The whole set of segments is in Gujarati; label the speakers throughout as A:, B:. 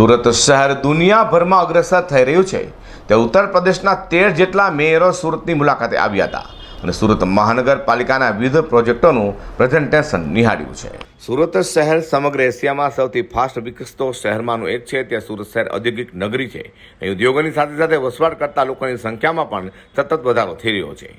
A: સુરત શહેર દુનિયાભરમાં અગ્રસર થઈ રહ્યું છે તે ઉત્તર પ્રદેશના તેર જેટલા મેયરો સુરતની મુલાકાતે આવ્યા હતા અને સુરત મહાનગરપાલિકાના વિવિધ પ્રોજેક્ટોનું પ્રેઝન્ટેશન નિહાળ્યું છે. સુરત શહેર સમગ્ર એશિયામાં સૌથી ફાસ્ટ વિકસતો શહેરમાંનું એક છે. ત્યાં સુરત શહેર ઔદ્યોગિક નગરી છે. ઉદ્યોગોની સાથે સાથે વસવાટ કરતા લોકોની સંખ્યામાં પણ સતત વધારો થઈ રહ્યો છે.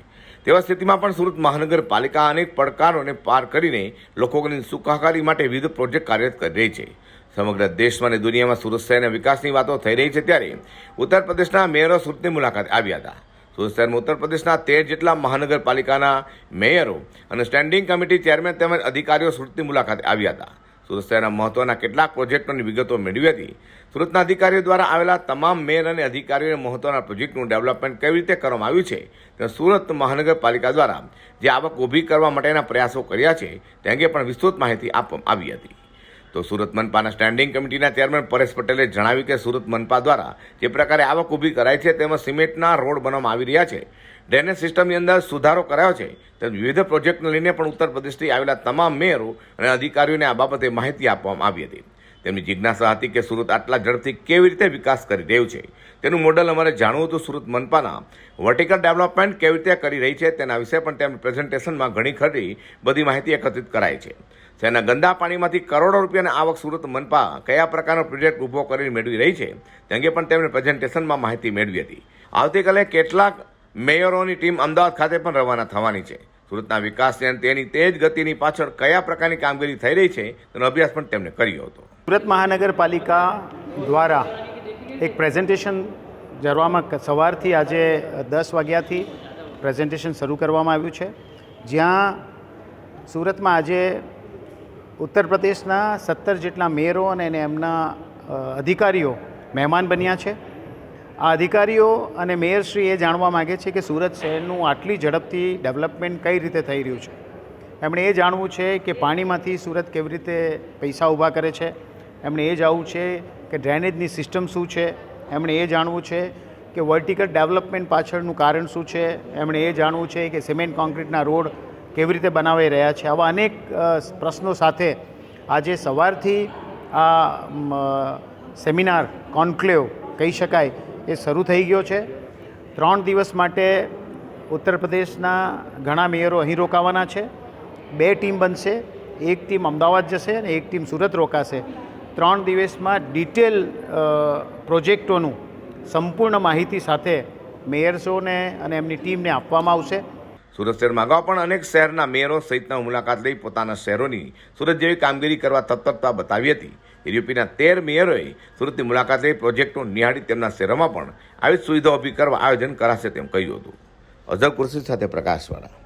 A: તેવા સ્થિતિમાં પણ સુરત મહાનગરપાલિકા અનેક પડકારોને પાર કરીને લોકોની સુખાકારી માટે વિવિધ પ્રોજેક્ટ કાર્યરત કરી રહી છે. સમગ્ર દેશમાં અને દુનિયામાં સુરત વિકાસની વાતો થઈ રહી છે ત્યારે ઉત્તર પ્રદેશના મેયરો સુરતની મુલાકાતે આવ્યા હતા. સુરત શહેરમાં ઉત્તર પ્રદેશના તેર જેટલા મહાનગરપાલિકાના મેયરો અને સ્ટેન્ડિંગ કમિટી ચેરમેન તેમજ અધિકારીઓ સુરતની મુલાકાતે આવ્યા હતા. સુરત શહેરના મહત્વના કેટલાક પ્રોજેક્ટોની વિગતો મેળવી હતી. સુરતના અધિકારીઓ દ્વારા આવેલા તમામ મેયર અને અધિકારીઓને મહત્વના પ્રોજેક્ટનું ડેવલપમેન્ટ કેવી રીતે કરવામાં આવ્યું છે તે સુરત મહાનગરપાલિકા દ્વારા જે આવક ઊભી કરવા માટેના પ્રયાસો કર્યા છે તે અંગે પણ વિસ્તૃત માહિતી આપવામાં આવી હતી. તો સુરત મનપાના સ્ટેન્ડિંગ કમિટીના ચેરમેન પરેશ પટેલે જણાવ્યું કે સુરત મનપા દ્વારા જે પ્રકારે આવક ઊભી કરાઈ છે, તેમાં સિમેન્ટના રોડ બનાવવામાં આવી રહ્યા છે. ડ્રેનેજ સિસ્ટમની અંદર સુધારો કરાયો છે. તેમ વિવિધ પ્રોજેક્ટને લઈને પણ ઉત્તર પ્રદેશથી આવેલા તમામ મેયરો અને અધિકારીઓને આ બાબતે માહિતી આપવામાં આવી હતી. તેમની જિજ્ઞાસા હતી કે સુરત આટલા ઝડપથી કેવી રીતે વિકાસ કરી રહ્યું છે. તેનું મોડલ અમારે જાણવું હતું સુરત મનપાના વર્ટિકલ ડેવલપમેન્ટ કેવી રીતે કરી રહી છે તેના વિશે પણ તેમની પ્રેઝન્ટેશનમાં ઘણી ખરી બધી માહિતી એકત્રિત કરાઈ છે. તેના ગંદા પાણીમાંથી કરોડો રૂપિયાની આવક સુરત મનપા કયા પ્રકારનો પ્રોજેક્ટ ઊભો કરીને મેળવી રહી છે, તે અંગે પણ તેમણે પ્રેઝન્ટેશનમાં માહિતી મેળવી હતી. આવતીકાલે કેટલાક મેયરોની ટીમ અમદાવાદ ખાતે પણ રવાના થવાની છે. સુરતના વિકાસની અને તેની તેજ ગતિની પાછળ કયા પ્રકારની કામગીરી થઈ રહી છે, તેનો અભ્યાસ પણ તેમણે કર્યો હતો.
B: સુરત મહાનગરપાલિકા દ્વારા એક પ્રેઝન્ટેશન જરવામાં સવારથી આજે દસ વાગ્યાથી પ્રેઝન્ટેશન શરૂ કરવામાં આવ્યું છે. જ્યાં સુરતમાં આજે ઉત્તર પ્રદેશના સત્તર જેટલા મેયરો અને એમના અધિકારીઓ મહેમાન બન્યા છે. આ અધિકારીઓ અને મેયરશ્રી એ જાણવા માગે છે કે સુરત શહેરનું આટલી ઝડપથી ડેવલપમેન્ટ કઈ રીતે થઈ રહ્યું છે. એમણે એ જાણવું છે કે પાણીમાંથી સુરત કેવી રીતે પૈસા ઊભા કરે છે. એમણે એ જાણવું છે કે ડ્રેનેજની સિસ્ટમ શું છે. એમણે એ જાણવું છે કે વર્ટિકલ ડેવલપમેન્ટ પાછળનું કારણ શું છે. એમણે એ જાણવું છે કે સિમેન્ટ કોન્ક્રીટના રોડ કેવી રીતે બનાવાઈ રહ્યા છે? આવા અનેક પ્રશ્નો સાથે આજે સવારથી આ સેમિનાર કોન્ક્લેવ કહી શકાય, એ શરૂ થઈ ગયો છે. ત્રણ દિવસ માટે ઉત્તર પ્રદેશના ઘણા મેયરો અહીં રોકાવાના છે. બે ટીમ બનશે. એક ટીમ અમદાવાદ જશે અને એક ટીમ સુરત રોકાશે. ત્રણ દિવસમાં ડિટેલ પ્રોજેક્ટોનું સંપૂર્ણ માહિતી સાથે મેયર્સોને અને એમની ટીમને આપવામાં આવશે.
A: સુરત શહેરમાં અગાઉ પણ અનેક શહેરના મેયરો સહિતના મુલાકાત લઈ પોતાના શહેરોની સુરત જેવી કામગીરી કરવા તત્પરતા બતાવી હતી. યુપીના તેર મેયરોએ સુરતની મુલાકાત લઈ પ્રોજેક્ટો નિહાળી તેમના શહેરોમાં પણ આવી સુવિધાઓ સુવિધા ઊભી કરવા આયોજન કરાશે તેમ કહ્યું હતું. અઝર કુર્સી સાથે પ્રકાશવાળા.